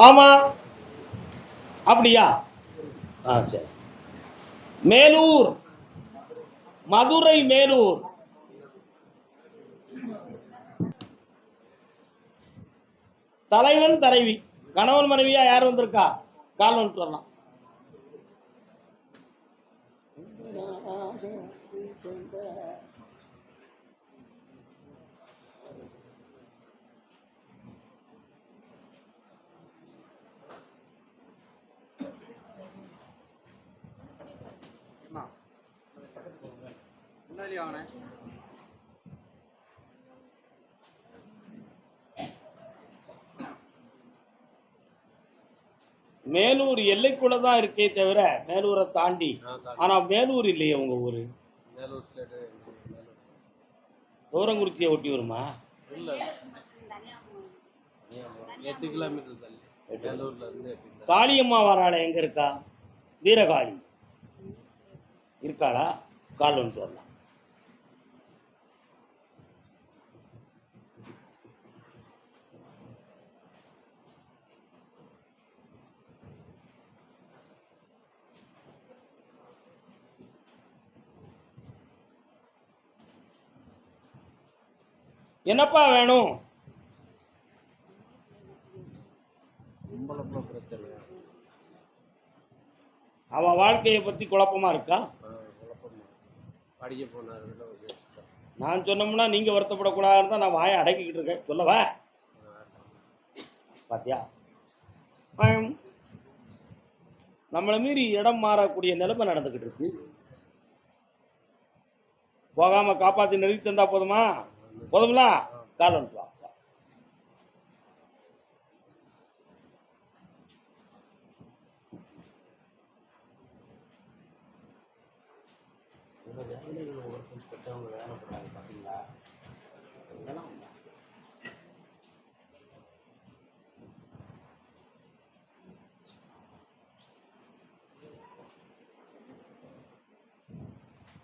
ஆமா அப்படியா ஆ சரி மேலூர் மதுரை மேலூர் தலைவன் தலைவி கணவன் மனைவியா யார் வந்திருக்கா கால் வந்துட்டு வரலாம் வாங்கினேன் மேலூர் எல்லைக்குள்ள தான் இருக்கே தவிர மேலூரை தாண்டி. ஆனா மேலூர் இல்லையே உங்க ஊரு? தூரங்குறிச்சியை ஒட்டி வருமா? இல்லை. எட்டு கிலோமீட்டர் தள்ளி. இருந்து காளியம்மா வராள எங்க இருக்கா? வீரகாளி. இருக்காளா? கால் வந்துட்டு வரலாம் என்னப்பா வேணும்? அவன் வாழ்க்கையை பத்தி குழப்பமா இருக்கா? படிக்க போனார். நான் சொன்னோம்னா நீங்க வருத்தப்படக்கூடாதுன்னு தான் நான் வாயை அடக்கிக்கிட்டு இருக்கேன். சொல்லவா? பாத்தியா. நம்மளை மீறி இடம் மாறக்கூடிய நிலைமை நடந்துகிட்டு இருக்கு. போகாம காப்பாத்தி நிறுத்தி தந்தா போதுமா? போதுங்களா கால் வந்துட்டு வா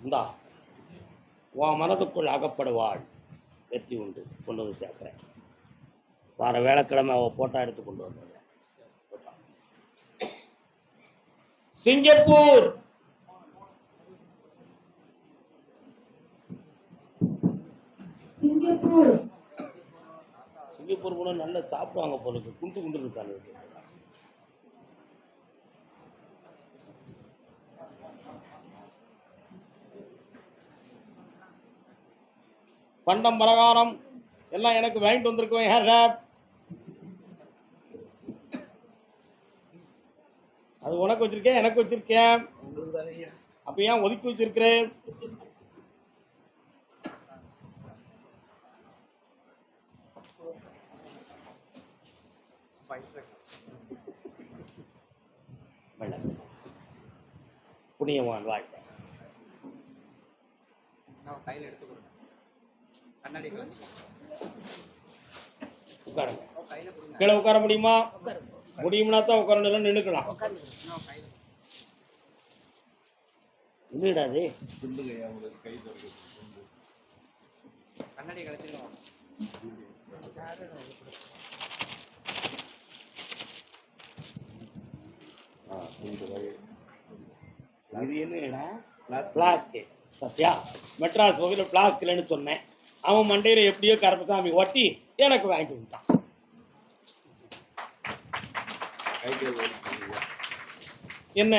இந்தா உன் மனதுக்குள் அகப்படுவாள். வெற்றி உண்டு கொண்டு வந்து சேர்க்குறேன். வார வேலைக்கிழமை அவள் போட்டோ எடுத்து கொண்டு வந்துடுறேன் சிங்கப்பூர்! சிங்கப்பூர். போனால் நல்லா சாப்பிடுவாங்க போல குண்டு குண்டு இருக்காங்க. பண்டம் பலகாரம் எல்லாம் எனக்கு வாங்கிட்டு வந்திருக்கோம் ஹேர் சார்? அது உனக்கு வச்சிருக்கேன் எனக்கு வச்சிருக்கேன். அப்ப ஏன் ஒதுக்கி வச்சிருக்கிறேன் வேண்டாம். புண்ணியவான் வாழ்க்கை. நான் கையில் எடுத்து உட்காருங்க. கீழே உட்கார முடியுமா? முடியும்னா தான் உட்காரணும் நின்றுக்கலாம் நின்றுடாது கண்ணாடி கலத்திடுவோம் இது? என்னடா? பிளாஸ்க்கு சத்யா மெட்ராஸ் பகுதியில் பிளாஸ்க் இல்லைன்னு சொன்னேன். அவன் மண்டையில் எப்படியோ கருப்பசாமி ஒட்டி எனக்கு வாங்கி விட்டான் என்ன?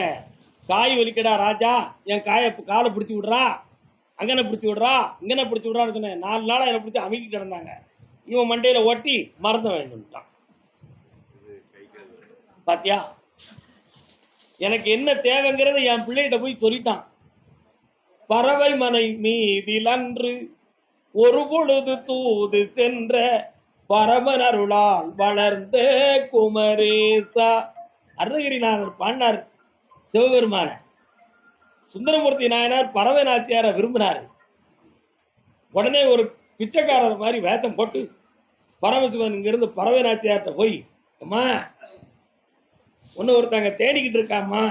காய் வலிக்கடா ராஜா. என் காயை காலை பிடிச்சி விட்றா. அங்கனை பிடிச்சி விட்றா. இங்கனை பிடிச்சி விட்றான்னு சொன்னேன். நாலு நாளாக என்னை பிடிச்சி அமைக்கி கிடந்தாங்க. இவன் மண்டையில் ஒட்டி மறந்து வாங்கிட்டான் பாத்தியா? எனக்கு என்ன தேவைங்கிறத என் பிள்ளைகிட்ட போய் சொல்லிட்டான். பறவை மனை மீதில் அன்று ஒரு பொழுது தூது சென்ற பரமன் அருளால் வளர்ந்த குமரேசா. அருணகிரிநாதர் பாடினார் சிவபெருமான. சுந்தரமூர்த்தி நாயனார் பறவை நாச்சியாரை விரும்பினார். உடனே ஒரு பிச்சைக்காரர் மாதிரி வேத்தம் போட்டு பரமசிவன் இங்கிருந்து பறவை நாச்சியார்கிட்ட போய் அம்மா ஒன்று ஒருத்தங்க தேடிக்கிட்டு இருக்காம்மா.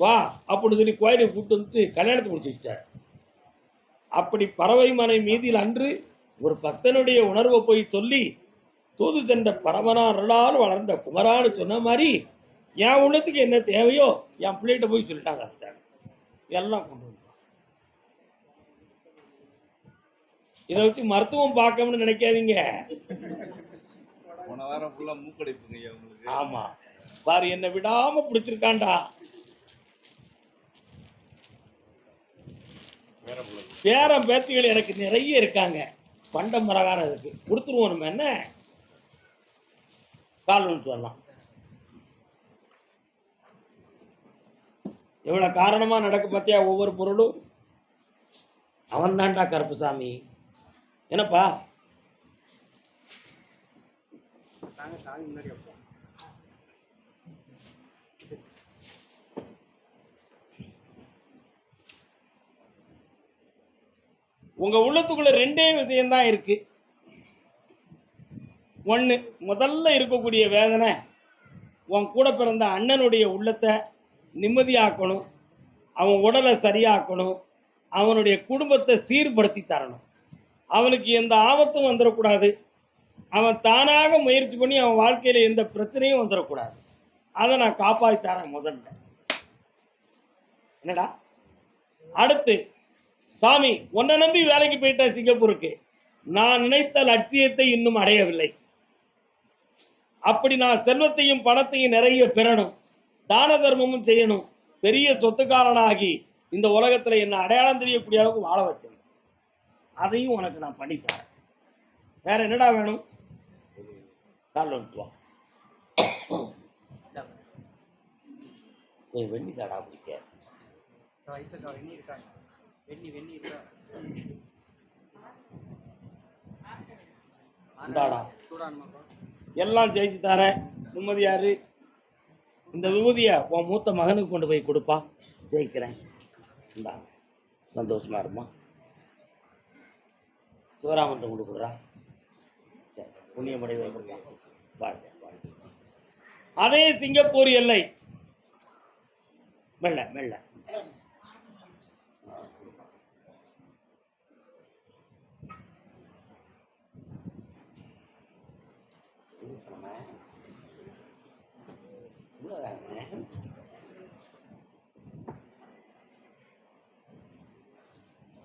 வா அப்படின்னு சொல்லி கோயிலுக்கு கூப்பிட்டு வந்துட்டு கல்யாணத்தை முடிச்சு வச்சுட்டார். அப்படி பறவை மனை மீதில் அன்று ஒரு பக்தனுடைய உணர்வை போய் சொல்லி தூது சென்ற பரமனா அருளால் வளர்ந்த குமரான்னு சொன்ன மாதிரி என் உள்ளத்துக்கு என்ன தேவையோ என் பிள்ளைகிட்ட போய் சொல்லிட்டாங்க அரசாங்க எல்லாம் கொண்டு வந்து இதை வச்சு மருத்துவம் பார்க்கணும்னு நினைக்காதீங்க. போன வாரம் ஃபுல்லா மூக்கடைப்புங்க ஐயா உங்களுக்கு. ஆமா. பாரு என்னை விடாம பிடிச்சிருக்கான்டா. பேரம் பேரன் பேத்திகள் எனக்கு நிறைய இருக்காங்க. பண்டம் பிரகாரம் இருக்கு. கொடுத்துருவோம் நம்ம என்ன? கால் ஒன்று வரலாம். எவ்வளோ காரணமாக நடக்கு பார்த்தியா ஒவ்வொரு பொருளும்? அவன் தான்டா கருப்புசாமி. என்னப்பா? நாங்கள் சாமி முன்னாடி உங்க உள்ளத்துக்குள்ள ரெண்டே விஷயம்தான் இருக்கு. ஒன்று முதல்ல இருக்கக்கூடிய வேதனை உன் கூட பிறந்த அண்ணனுடைய உள்ளத்தை நிம்மதியாக்கணும் அவன் உடலை சரியாக்கணும் அவனுடைய குடும்பத்தை சீர்படுத்தி தரணும். அவனுக்கு எந்த ஆபத்தும் வந்துடக்கூடாது. அவன் தானாக முயற்சி பண்ணி அவன் வாழ்க்கையில் எந்த பிரச்சனையும் வந்துடக்கூடாது. அதை நான் காப்பாற்றி தரேன் முதல்ல. என்னடா? அடுத்து சாமி உன்னை நம்பி வேலைக்கு போயிட்டேன் சிங்கப்பூருக்கு. நான் நினைத்த லட்சியத்தை இன்னும் அடையவில்லை. அப்படி நான் செல்வத்தையும் பணத்தையும் நிறைய பெறணும். தான தர்மமும் செய்யணும். பெரிய சொத்துக்காரனாகி இந்த உலகத்துல என்னை அடையாளம் தெரியக்கூடிய அளவுக்கு வாழ வைக்கணும். அதையும் உனக்கு நான் பண்ணித்தரேன். வேற என்னடா வேணும்? கால் வந்துட்டு வெண்ணி தாடா பிடிக்க வெண்ணி வெண்ணி இருக்கா? இந்தாடா. எல்லாம் ஜெயிச்சு தரேன் நிம்மதியாரு இந்த விபூதியை உன் மூத்த மகனுக்கு கொண்டு போய் கொடுப்பா. ஜெயிக்கிறேன். இந்தா சந்தோஷமா இருமா. சிவராமன் கொண்டு கொடுறா. சரி புண்ணியமடை வாழ்க வாழ்க. அதே சிங்கப்பூர் எல்லை. மெல்ல மெல்ல.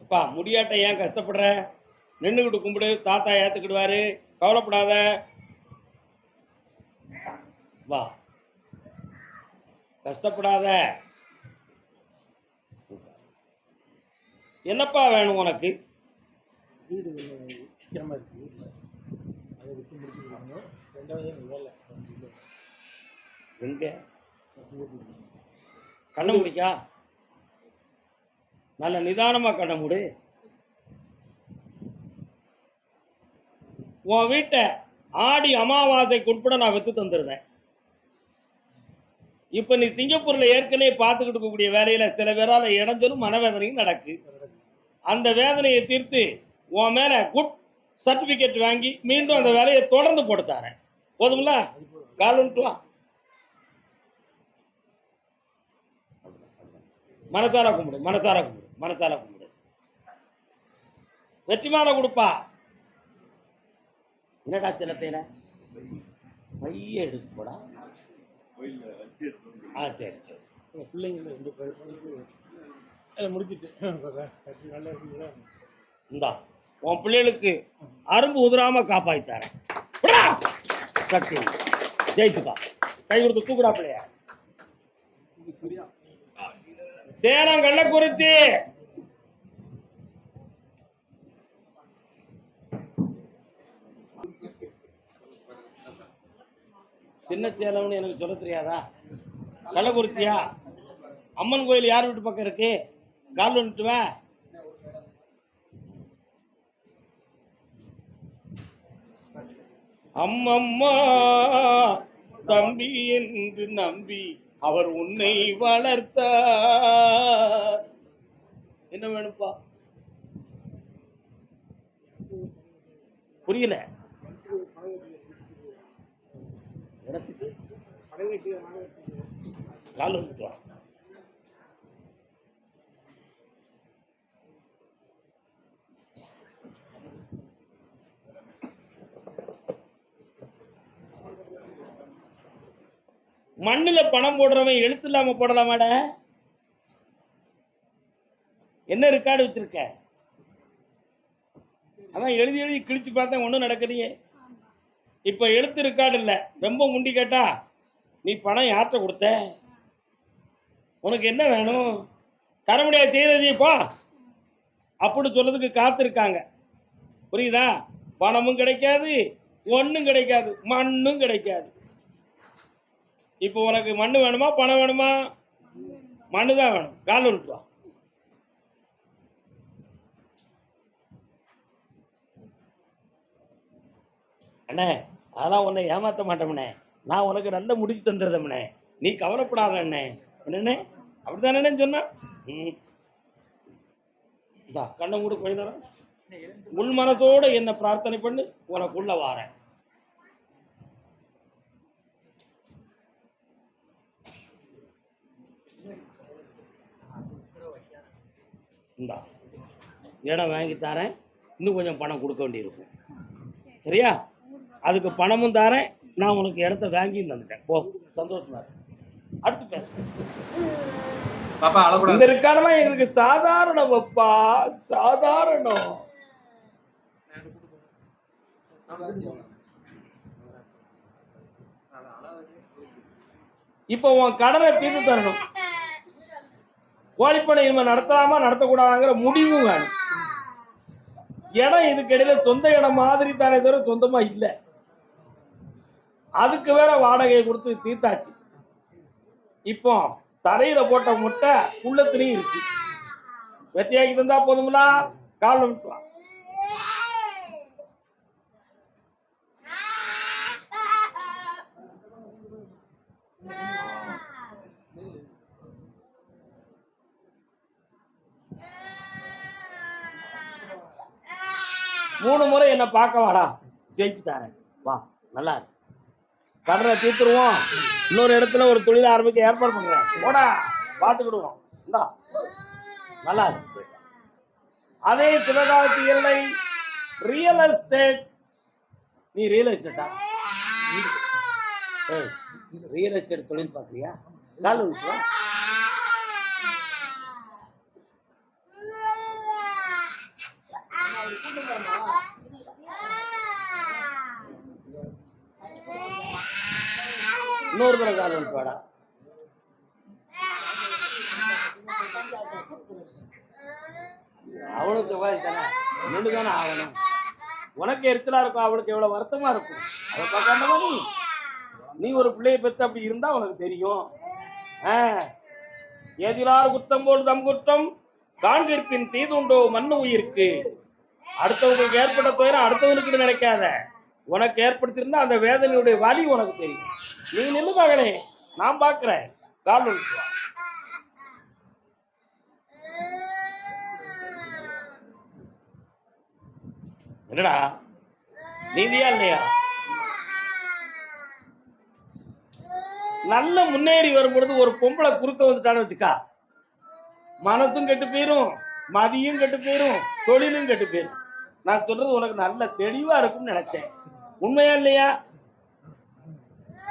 அப்பா முடியாட்ட ஏன் கஷ்டப்படுற? நின்றுக்கிட்டு கும்பிடு தாத்தா ஏத்துக்கிடுவாரு. கவலைப்படாத. வா. கஷ்டப்படாத. என்னப்பா வேணும் உனக்கு? வீடு விற்கிறமா இருக்கு வீட்டில் அதை விற்று முடிச்சுருக்காங்க ரெண்டாவது வேலை. எங்க? கண்ண முடிக்கா? நல்ல நிதானமாக கண்ண முடி. உன் வீட்டை ஆடி அமாவாசைக்கு உட்பட நான் வித்து தந்துருந்தேன். இப்போ நீ சிங்கப்பூரில் ஏற்கனவே பார்த்துக்கிட்டு இருக்கக்கூடிய வேலையில் சில பேரால் இடைஞ்சலும் மனவேதனையும் நடக்கு. அந்த வேதனையை தீர்த்து உன் மேலே குட் சர்டிஃபிகேட் வாங்கி மீண்டும் அந்த வேலையை தொடர்ந்து போட்டு தரேன். போதும்ல? கால் மனசார கும்பிடு மனசார கும்பிடு. மனசார கும்பிடு வெற்றிமாலை கொடுப்பா. என்னடா சில பேரை? பைய எடுத்து போடா கோயில்ல வச்சு எடுத்து வந்து ஆ சரி சரி. பிள்ளைங்கள ரெண்டு அதை முடிச்சிட்டு. இந்தா உன் பிள்ளைகளுக்கு அரும்பு உதிராம காப்பாத்தி தரேன். விடா! சக்தி ஜெயிச்சுப்பா கை கொடுத்து தூக்குடா பிள்ளைய. சேலம் கள்ளக்குறிச்சி. சின்ன சேலம்னு எனக்கு சொல்ல தெரியாதா? கள்ளக்குறிச்சியா? அம்மன் கோயில் யார் வீட்டு பக்கம் இருக்கு? கால் வந்துட்டுவேன் அம்மம்மா தம்பி என்று நம்பி அவர் உன்னை வளர்த்தார். என்ன வேணும்ப்பா? புரியல. இடத்துக்கு. கால் மண்ணில் பணம் போடுறவன் எழுத்து இல்லாம போடலாமாட? என்ன ரெக்கார்டு வச்சிருக்க? அதான் எழுதி எழுதி கிழிச்சு பார்த்தேன் ஒன்றும் நடக்கலையே. இப்போ எழுத்து ரெக்கார்டு இல்லை. ரொம்ப முண்டி கேட்டா நீ பணம் யார்கிட்ட கொடுத்த? உனக்கு என்ன வேணும்? தர முடியாது செய்யறது போ. அப்படின்னு சொல்றதுக்கு காத்திருக்காங்க புரியுதா? பணமும் கிடைக்காது ஒன்றும் கிடைக்காது மண்ணும் கிடைக்காது. இப்போ உனக்கு மண் வேணுமா பணம் வேணுமா? மண்ணு தான் வேணும் கால் உருட்டுவா அண்ணே அதெல்லாம் உன்னை ஏமாத்த மாட்டோம்ண்ணே. நான் உனக்கு நல்ல முடிச்சு தந்துடுறேம்ண்ணே. நீ கவலைப்படாத அண்ணே. என்னண்ணே? அப்படிதானே சொன்னா? கண்ணை மூடு கொஞ்ச நேரம். உள் மனசோட என்ன பிரார்த்தனை பண்ணு. உனக்குள்ள வாரேன். இந்தா இடம் வாங்கி தரேன். இன்னும் கொஞ்சம் பணம் கொடுக்க வேண்டியிருக்கும். சரியா? அதுக்கு பணமும் தரேன். நான் உனக்கு இடத்த வாங்கியும் தந்துட்டேன். போ சந்தோஷமா. அடுத்து பேச பாப்பா இந்த ரெக்கார்டெல்லாம் எங்களுக்கு சாதாரணம் அப்பா. சாதாரணம். இப்போ உன் கடனை தீர்த்து தரணும். கோழிப்பண்ணை இனிமே நடத்தலாமா? நடத்தக்கூடாதாங்கிற முடிவும் வேணும். இடம் இதுக்கிடையில சொந்த இடம் மாதிரி தானே தவிர சொந்தமா இல்லை. அதுக்கு வேற வாடகையை கொடுத்து தீர்த்தாச்சு. இப்போ தரையில போட்ட முட்டை உள்ளத்துலயும் இருக்கு. வெட்டியாக்கி தந்தா போதுங்களா கால் விட்டுவா என்னை பார்க்க வாடா. ஜெயிச்சு தரேன் வா நல்லா இருக்கு கடனை தீர்த்துருவோம். இன்னொரு இடத்துல ஒரு தொழில் ஆரம்பிக்க ஏற்பாடு பண்றேன். போடா பார்த்துக்கிடுவோம். இந்தா நல்லா இருக்கு அதே சிவகாலத்து எல்லை ரியல் எஸ்டேட் நீ ரியல் எஸ்டேட்டா ரியல் எஸ்டேட் தொழில் பார்க்குறியா? கால் விட்டுவா இன்னொரு தடவை கால் விட்டுவாடா அவளும் செவ்வாய் தானே? நின்று தானே ஆகணும். உனக்கு எரிச்சலா இருக்கும் அவளுக்கு எவ்வளவு வருத்தமா இருக்கும். அதை பார்க்காம நீ நீ ஒரு பிள்ளையை பெற்று அப்படி இருந்தா உனக்கு தெரியும். ஆ. ஏதிலார் குற்றம் போல் தம் குற்றம் காண்கிற்பின் தீதுண்டோ மண்ணு உயிருக்கு. அடுத்தவங்களுக்கு ஏற்பட்ட துயரம் அடுத்தவனுக்கு நினைக்காத. உனக்கு ஏற்படுத்தியிருந்தா அந்த வேதனையுடைய வலி உனக்கு தெரியும். நீ நின்று மகனே நான் பார்க்கிறேன். கால் என்னடா? நீதியா இல்லையா? நல்ல முன்னேறி வரும்பொழுது ஒரு பொம்பளை குறுக்க வந்துட்டான்னு வச்சுக்கா. மனசும் கெட்டு போயிரும் மதியும் கெட்டு போயிரும் தொழிலும் கெட்டு போயிரும். நான் சொல்றது உனக்கு நல்ல தெளிவா இருக்கும்னு நினைச்சேன். உண்மையா இல்லையா?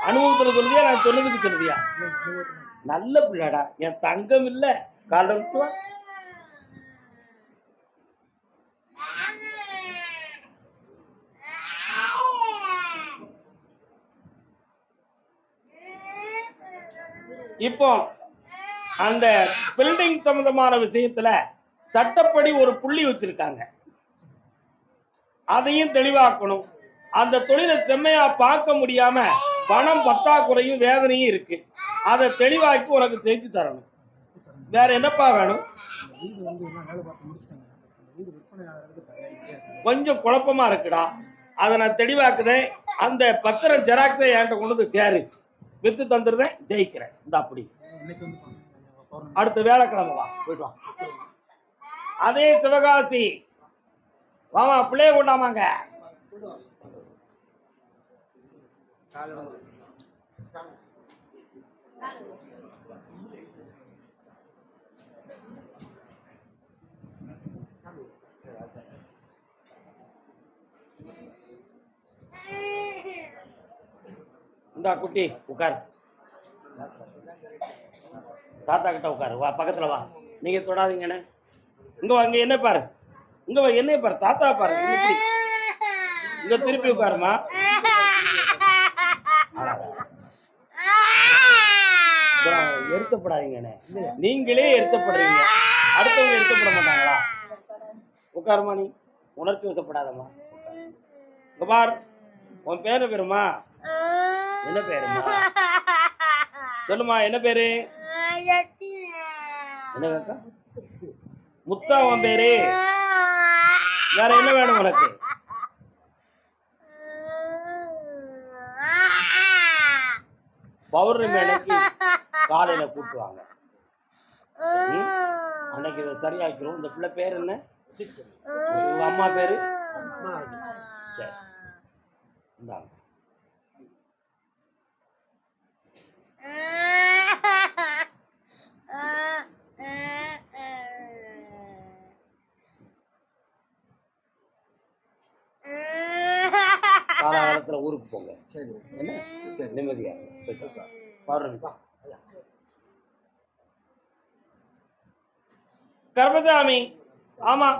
அனுபவத்துல சொல்லுதியா நான் சொன்னதுக்கு சொல்லுதியா? நல்ல பிள்ளைடா என் தங்கம் இல்ல காலம் இப்போ அந்த பில்டிங் சம்பந்தமான விஷயத்துல சட்டப்படி ஒரு புள்ளி வச்சிருக்காங்க. அதையும் தெளிவாக்கணும். அந்த தொழிலை செம்மையா பார்க்க முடியாம பணம் பத்தாக்குறையும் வேதனையும் இருக்கு. அதை தெளிவாக்கி உனக்கு தெரிஞ்சு தரணும். வேற என்னப்பா வேணும்? கொஞ்சம் குழப்பமா இருக்குடா. அதை நான் தெளிவாக்குதேன். அந்த பத்திரம் ஜெராக்ஸை என்கிட்ட கொண்டு வந்து சேரு. வித்து தந்துருதேன் ஜெயிக்கிறேன். இந்த அப்படி. அடுத்த வேலைக்கிழமை வா போயிட்டு அதே சிவகாசி. வாமா பிள்ளைய கொண்டாமாங்க. இந்தா குட்டி உட்கார் தாத்தா கிட்ட உட்காரு வா பக்கத்துல வா. நீங்க தொடாதீங்கண்ணே இங்க வா இங்க என்ன பாரு. இங்க வா என்ன பாரு. தாத்தா பாரு. இங்க திருப்பி உட்காருமா எரிச்சப்படாதீங்கண்ணே நீங்களே எரிச்சப்படுறீங்க அடுத்தவங்க எரிச்சப்பட மாட்டாங்களா? உட்காருமா நீ. உணர்ச்சி வசப்படாதம்மா. பார். உன் பேரு பேருமா? என்ன பேருமா? சொல்லுமா என்ன பேரு? என்ன கேக்கா? முத்தா உன் பேரு. வேற என்ன வேணும் உனக்கு? பௌர்ணமி அன்னைக்கு காலையில கூட்டுவாங்க. அன்னைக்கு இதை சரியாக்கிறோம் இந்த பிள்ளை பேர் என்ன? உங்க அம்மா பேரு? சரி. இந்தாங்க. காலாகாலத்துல ஊருக்கு போங்க. சரி. என்ன? நிம்மதியா. போயிட்டு. பௌர்ணமி கர்பதாமி ஆமா.